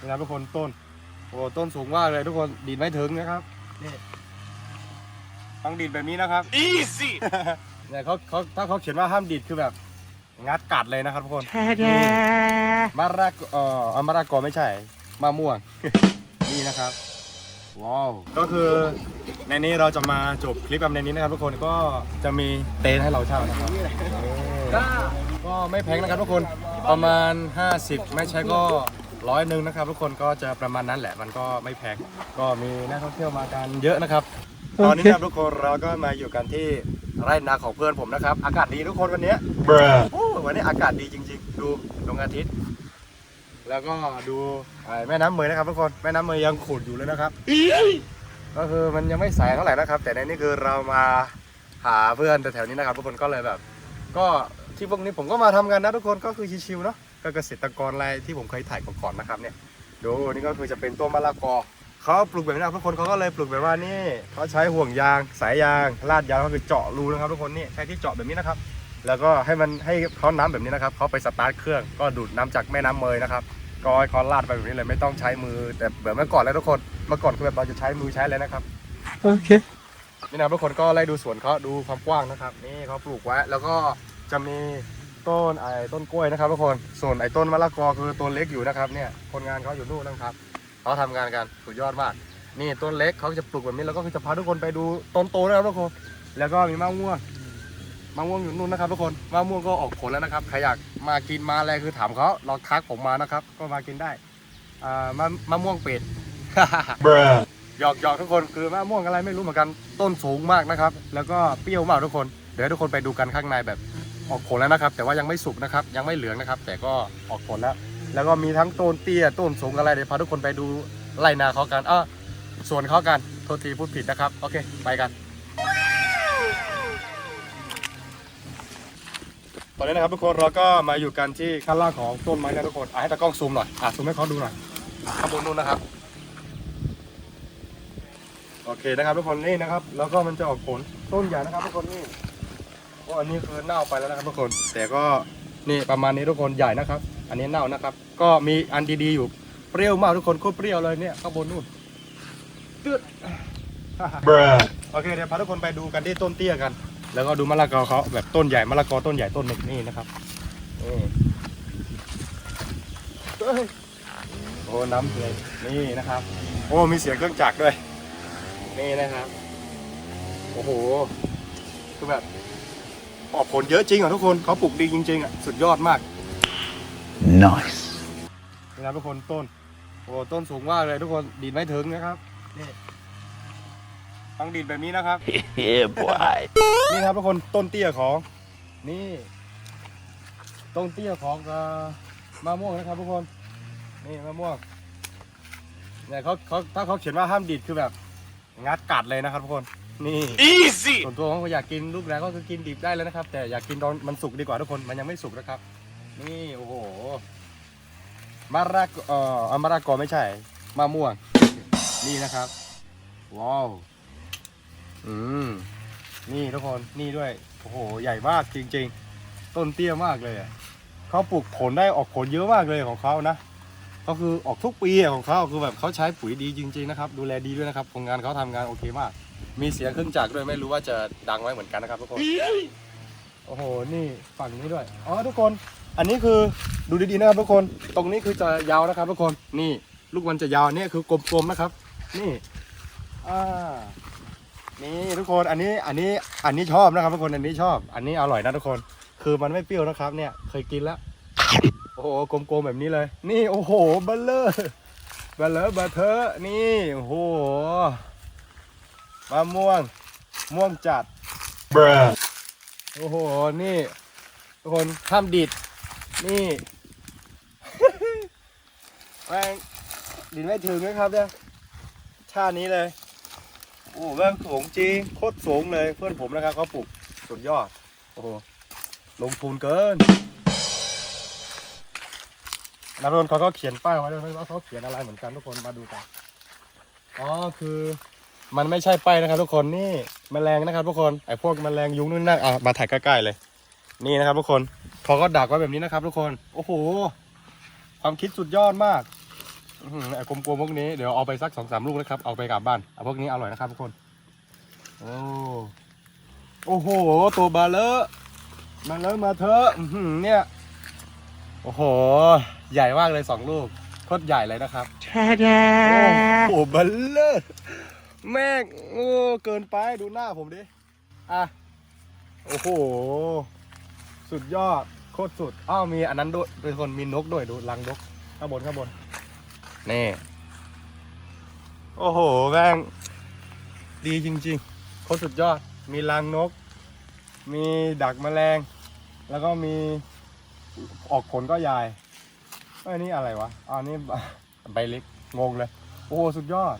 นี่นะทุกคนต้น โอ้ต้นสูงมากเลยทุกคนดีดไม่ถึงนะครับนี่ต้องดีดแบบนี้นะครับ Easy เนี่ยเขาเขาถ้าเขาเขียนว่าห้ามดีดคือแบบ งัดกัดเลยนะครับทุกคนมะระกอเอ่อเอามะระกอไม่ใช่มะม่วง นี่นะครับว้าวก็คือในนี้เราจะมาจบคลิปกันในนี้นะครับทุกคนก็จะมีเต็นท์ให้เราเช่านะครับก็ก็ไม่แพงนะครับทุกคนประมาณ 50 ไม่ใช่ก็ ร้อยหนึ่งนะครับ ทุกคนก็จะประมาณนั้นแหละมันก็ไม่แพงก็มีนักท่องเที่ยวมากันเยอะนะครับ ตอนนี้นะครับทุกคนเราก็มาอยู่กันที่ไร่นาของเพื่อนผมนะครับ อากาศดีทุกคนวันเนี้ย Bruh โอ้วันนี้อากาศดีจริง ๆ ดูดวงอาทิตย์ แล้วก็ดูไอ้แม่น้ำเมยนะครับทุกคนแม่น้ำเมยยังขุ่นอยู่เลยนะครับก็คือมันยังไม่ใสเท่าไหร่นะครับ แต่ในนี้คือเรามาหาเพื่อนแถวๆนี้นะครับทุกคนก็เลยแบบ ก็ที่พวกนี้ผมก็มาทำกันนะทุกคนก็คือชิวๆเนาะ ก็เกษตรกรรายที่ผมเคยถ่ายก่อนๆนะครับเนี่ยดูนี่ก็คือจะเป็นต้นมะละกอเขาปลูกแบบนี้นะครับทุกคนเขาก็เลยปลูกแบบว่านี่เขาใช้ห่วงยางสายยางลาดยางก็คือเจาะรูนะครับทุกคนนี่ใช้ที่เจาะแบบนี้นะครับ แล้วก็ให้มันให้เขาน้ำแบบนี้นะครับเขาไปสตาร์ทเครื่องก็ดูดน้ำจากแม่น้ำเมยนะครับก็ให้เขาลาดไปแบบนี้เลยไม่ต้องใช้มือแต่แบบเมื่อก่อนแล้วทุกคนเมื่อก่อนคือแบบเราจะใช้มือใช้เลยนะครับโอเคนี่นะครับทุกคนก็ไล่ดูสวนเขาดูความกว้างนะครับ นี่เขาปลูกไว้แล้วก็จะมี ต้นไอ้ต้นกล้วยนะครับทุกคนส่วนไอ้ต้นมะละกอคือต้นเล็กอยู่นะครับเนี่ยคนงานเขาอยู่นู่นนะครับเขาทำงานกันสุดยอดมาก นี่ต้นเล็กเขาจะปลูกแบบนี้แล้วก็คือจะพาทุกคนไปดูต้นโตนะครับทุกคนแล้วก็มีมะม่วงมะม่วงอยู่นู่นนะครับทุกคนมะม่วงก็ออกผลแล้วนะครับใครอยากมากินมาอะไรคือถามเขาลองทักผมมานะครับ ก็มากินได้อ่ามะมะม่วงเป็ดหยอกหยอกทุกคนคือมะม่วงอะไรไม่รู้เหมือนกันต้นสูงมากนะครับ แล้วก็เปรี้ยวมากทุกคน เดี๋ยวทุกคนไปดูกันข้างในแบบ ออกผลแล้วนะครับ แต่ว่ายังไม่สุกนะครับ ยังไม่เหลืองนะครับ แต่ก็ออกผลแล้ว แล้วก็มีทั้งต้นเตี้ยต้นสูงอะไรเดี๋ยวพาทุกคนไปดูไรนาเขากันอะสวนเขากันโทษทีพูดผิดนะครับ โอเค ไปกันตอนนี้นะครับทุกคนเราก็มาอยู่กันที่ข้างล่างของต้นไม้นะทุกคนอะให้ตากล้องซูมหน่อยอะซูมให้เขาดูหน่อยข้างบนนู้นนะครับ โอเคนะครับทุกคนนี่นะครับ แล้วก็มันจะออกผลต้นใหญ่นะครับทุกคนนี่ โอ้อันนี้คือเน่าไปแล้วนะครับทุกคน แต่ก็นี่ประมาณนี้ทุกคนใหญ่นะครับ อันนี้เน่านะครับ ก็มีอันดีๆอยู่เปรี้ยวมากทุกคนโคตรเปรี้ยวเลยเนี่ยข้างบนนู่นตืด Bruh โอเคเดี๋ยวพาทุกคนไปดูกันที่ต้นเตี้ยกัน แล้วก็ดูมะละกอเขาแบบต้นใหญ่มะละกอต้นใหญ่ต้นหนึ่งนี่นะครับนี่เฮ้ยโอ้น้ำเลยนี่นะครับ โอ้มีเสียงเครื่องจักรด้วยนี่นะครับโอ้โหคือแบบ ออกผลเยอะจริงอะทุกคนเขาปลูกดีจริงๆอะสุดยอดมาก Nice นี่นะทุกคนต้นโอ้ต้นสูงมากเลยทุกคนดีดไม่ถึงนะครับนี่ต้องดีดแบบนี้นะครับ Yeah boy นี่ครับทุกคนต้นเตี้ยของ นี่ ต้นเตี้ยของเอ่อมะม่วงนะครับทุกคน นี่มะม่วงเนี่ยเขาเขาถ้าเขาเขียนว่าห้ามดีดคือแบบงัดกัดเลยนะครับทุกคน นี่ Easy ส่วนตัวผมก็อยากกินลูกแล้วก็คือกินดิบได้เลยนะครับ แต่อยากกินตอนมันสุกดีกว่าทุกคนมันยังไม่สุกนะครับ นี่โอ้โหมะระกอเอ่อเอามะระกอไม่ใช่มะม่วง นี่นะครับ ว้าวอืมนี่ทุกคนนี่ด้วยโอ้โหใหญ่มากจริง ๆ ต้นเตี้ยมากเลยอะเขาปลูกผลได้ออกผลเยอะมากเลยของเขานะ ก็คือออกทุกปีอะของเขาคือแบบเขาใช้ปุ๋ยดีจริง ๆนะครับ ดูแลดีด้วยนะครับโครงงานเขาทำงานโอเคมาก มีเสียงเครื่องจักรด้วยไม่รู้ว่าจะดังไว้เหมือนกันนะครับทุกคนโอ้โหนี่ฝั่งนี้ด้วยอ๋อทุกคน อันนี้คือดูดีๆนะครับทุกคน ตรงนี้คือจะยาวนะครับทุกคนนี่ลูกมันจะยาวเนี่ยคือกลมๆนะครับ นี่อ่านี่ทุกคนอันนี้อันนี้อันนี้ชอบนะครับทุกคนอันนี้ชอบ อันนี้อร่อยนะทุกคน คือมันไม่เปรี้ยวนะครับเนี่ยเคยกินแล้ว โอ้โหกลมๆแบบนี้เลย นี่โอ้โหเบลเลอร์เบลเลอร์เบลเทอร์นี่โอ้โหมะม่วงม่วงจัด Bruh โอ้โหนี่ทุกคนห้ามดิดนี่แม่งดินไม่ถึงนะครับเนี่ยชาตินี้เลยโอ้แม่งสูงจริงโคตรสูงเลยเพื่อนผมนะครับเขาปลูกสุดยอด โอ้โหลงทุนเกิน นักเรียนเขาก็เขียนป้ายไว้ด้วยว่าเขาเขียนอะไรเหมือนกันทุกคนมาดูกันอ๋อคือ มันไม่ใช่ป้ายนะครับ ทุกคนนี่แมลงนะครับ ทุกคนไอ้พวกแมลงยุงนู่นนั่นอะมาถ่ายใกล้ๆเลย นี่นะครับ ทุกคนเขาก็ดักไว้แบบนี้นะครับ ทุกคนโอ้โหความคิดสุดยอดมากอื้อหือไอ้กลมๆพวกนี้เดี๋ยวเอาไปสักสองสามลูกนะครับเอาไปกลับบ้านเอาพวกนี้อร่อยนะครับทุกคนโอ้โอ้โหตัวบาเลอะมาเลอมาเถอะอื้อหือเนี่ย โอ้โห ใหญ่มากเลยสองลูกโคตรใหญ่เลยนะครับโอ้โหบาเลอะแม่งโอ้เกินไปดูหน้าผมดิ อะ โอ้โห สุดยอด โคตรสุด อ้าวมีอันนั้นด้วยเป็นคนมีนกด้วยดูรังนกข้างบนข้างบน นี่ โอ้โหแม่งดีจริง ๆ โคตรสุดยอด มีรังนก มีดักแมลง แล้วก็มี ออกผลก็ใหญ่เอ้ยนี่อะไรวะอ๋อนี่ใบเล็กงงเลย โอ้โหสุดยอด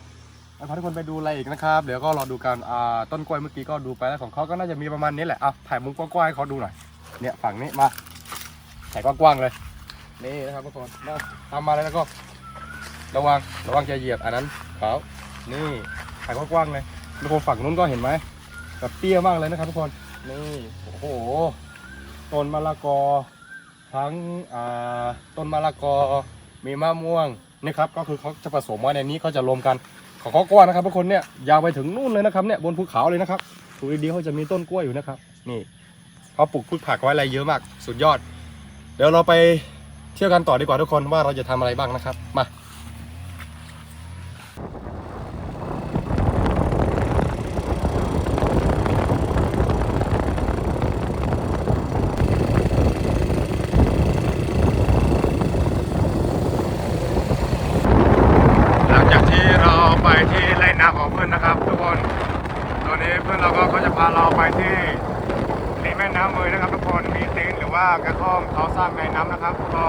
แล้วพาทุกคนไปดูอะไรอีกนะครับ เดี๋ยวก็รอดูกันอ่าต้นกล้วยเมื่อกี้ก็ดูไปแล้วของเขาก็น่าจะมีประมาณนี้แหละอะถ่ายมุมกว้างๆให้เขาดูหน่อย เนี่ยฝั่งนี้มาถ่ายกว้างๆเลย นี่นะครับทุกคนมาทำมาแล้วก็ ระวังระวังจะเหยียบอันนั้นเขานี่ถ่ายกว้างๆเลยทุกคนฝั่งนู้นก็เห็นไหมแบบเตี้ยมากเลยนะครับทุกคน นี่ โอ้โห ต้นมะละกอ ทั้งต้นมะละกอมีมะม่วงนี่ครับก็คือเขาจะผสมไว้ในนี้เขาจะรวมกันของเขากล้วยนะครับทุกคนเนี่ยยาวไปถึงนู่นเลยนะครับเนี่ยบนภูเขาเลยนะครับดูดีๆเขาจะมีต้นกล้วยอยู่นะครับ นี่เขาปลูกพืชผักไว้อะไรเยอะมาก สุดยอด เดี๋ยวเราไปเที่ยวกันต่อดีกว่าทุกคนว่าเราจะทำอะไรบ้างนะครับมา หลังจากที่เราไป ที่ไร่นาของเพื่อนนะครับ ทุกคน ตอนนี้เพื่อนเราก็เขาจะพาเราไปที่ริมแม่น้ำเมยนะครับ ทุกคน มีเต็นท์หรือว่ากระท่อมเขาสร้างในน้ำนะครับ ก็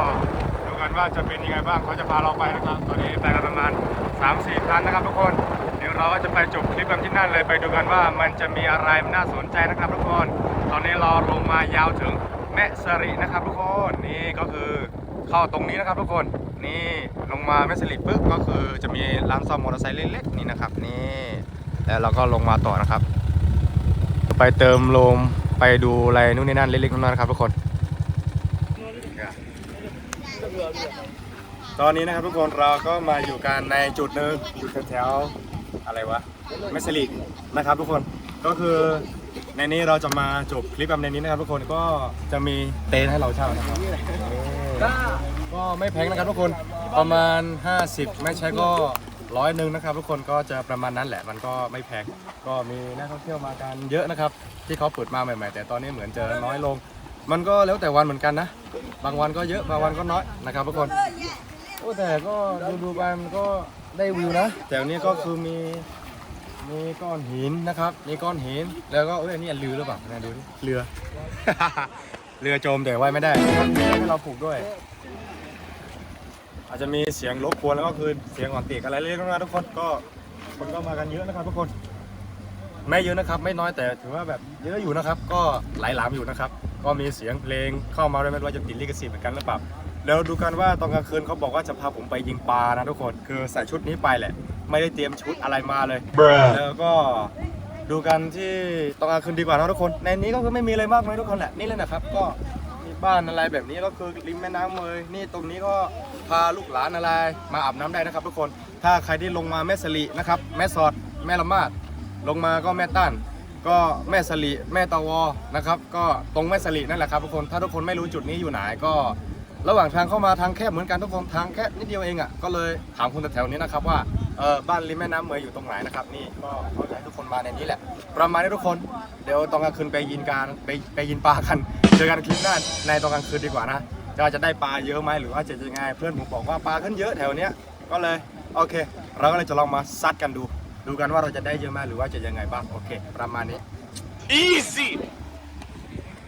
ดูกันว่าจะเป็นยังไงบ้างเขาจะพาเราไปนะครับ ตอนนี้ไปกันประมาณ3-4คันนะครับ ทุกคน เดี๋ยวเราก็จะไปจบคลิปกันที่นั่นเลย ไปดูกันว่ามันจะมีอะไรน่าสนใจนะครับ ทุกคน ตอนนี้เราลงมายาวถึงแม่สรินะครับ ทุกคน นี่ก็คือเข้าตรงนี้นะครับ ทุกคน นี่ลงมาแม่สลิปปุ๊บก็คือจะมีร้านซ่อมมอเตอร์ไซค์เล็กๆนี่นะครับนี่แล้วเราก็ลงมาต่อนะครับ ไปเติมลมไปดูอะไรนู่นนี่นั่นเล็กๆน้อยๆนะครับทุกคน ตอนนี้นะครับทุกคนเราก็มาอยู่กันในจุดหนึ่งจุดแถวๆอะไรวะแม่สลิปนะครับทุกคนก็คือในนี้เราจะมาจบคลิปในนี้นะครับทุกคนก็จะมีเต็นท์ให้เราเช่านะครับ ก็ไม่แพงนะครับทุกคนประมาณ 50 ไม่ใช่ก็ร้อยหนึ่งนะครับ ทุกคนก็จะประมาณนั้นแหละมันก็ไม่แพงก็มีนักท่องเที่ยวมากันเยอะนะครับ ที่เขาเปิดมาใหม่ๆ แต่ตอนนี้เหมือนจะน้อยลง มันก็แล้วแต่วันเหมือนกันนะ บางวันก็เยอะบางวันก็น้อยนะครับทุกคนโอ้แต่ก็ดูดูไปมันก็ได้วิวนะแต่อันนี้ก็คือมีมีก้อนหินนะครับมีก้อนหินแล้วก็เอ้ยอันนี่เรือหรือเปล่านะดูดิเรือ เรือจมแต่ว่ายไม่ได้ให้เราผูกด้วย อาจจะมีเสียงรบกวนแล้วก็คือเสียงอ่อนเตียกอะไรเล็กๆน้อยๆทุกคนก็คนก็มากันเยอะนะครับทุกคน ไม่เยอะนะครับ ไม่น้อยแต่ถือว่าแบบเยอะอยู่นะครับ ก็หลายหลามอยู่นะครับ ก็มีเสียงเพลงเข้ามาด้วยไม่รู้ว่าจะติดลิขสิทธิ์เหมือนกันหรือเปล่าแล้วดูกันว่าตอนกลางคืนเขาบอกว่าจะพาผมไปยิงปลานะทุกคน คือใส่ชุดนี้ไปแหละ ไม่ได้เตรียมชุดอะไรมาเลย Bruh. แล้วก็ดูกันที่ตอนกลางคืนดีกว่านะทุกคน ในนี้ก็คือไม่มีอะไรมากมายทุกคนแหละนี่เลยนะครับ ก็มีบ้านอะไรแบบนี้ก็คือริมแม่น้ำเมยนี่ตรงนี้ก็ พาลูกหลานอะไรมาอาบน้ำได้นะครับ ทุกคนถ้าใครที่ลงมาแม่สลีนะครับ แม่สอดแม่ละมาดลงมาก็แม่ต้านก็แม่สลีแม่ตะวอนะครับ ก็ตรงแม่สลีนั่นแหละครับทุกคนถ้าทุกคนไม่รู้จุดนี้อยู่ไหนก็ระหว่างทางเข้ามาทางแคบเหมือนกันทุกคนทางแค่นิดเดียวเองอะก็เลยถามคนแถวนี้นะครับว่าเออบ้านริมแม่น้ำเมยอยู่ตรงไหนนะครับนี่ก็เขาจะให้ทุกคนมาในนี้แหละ ประมาณนี้ทุกคนเดี๋ยวตอนกลางคืนไปยินการไปไปยินปลากันเจอกันคลิปหน้าในตอนกลางคืนดีกว่านะ ก็จะได้ปลาเยอะไหมหรือว่าจะยังไงเพื่อนผมบอกว่าปลาขึ้นเยอะแถวเนี้ยก็เลยโอเค เราก็เลยจะลองมาซัดกันดู ดูกันว่าเราจะได้เยอะไหมหรือว่าจะยังไงบ้างโอเค ประมาณนี้ Easy.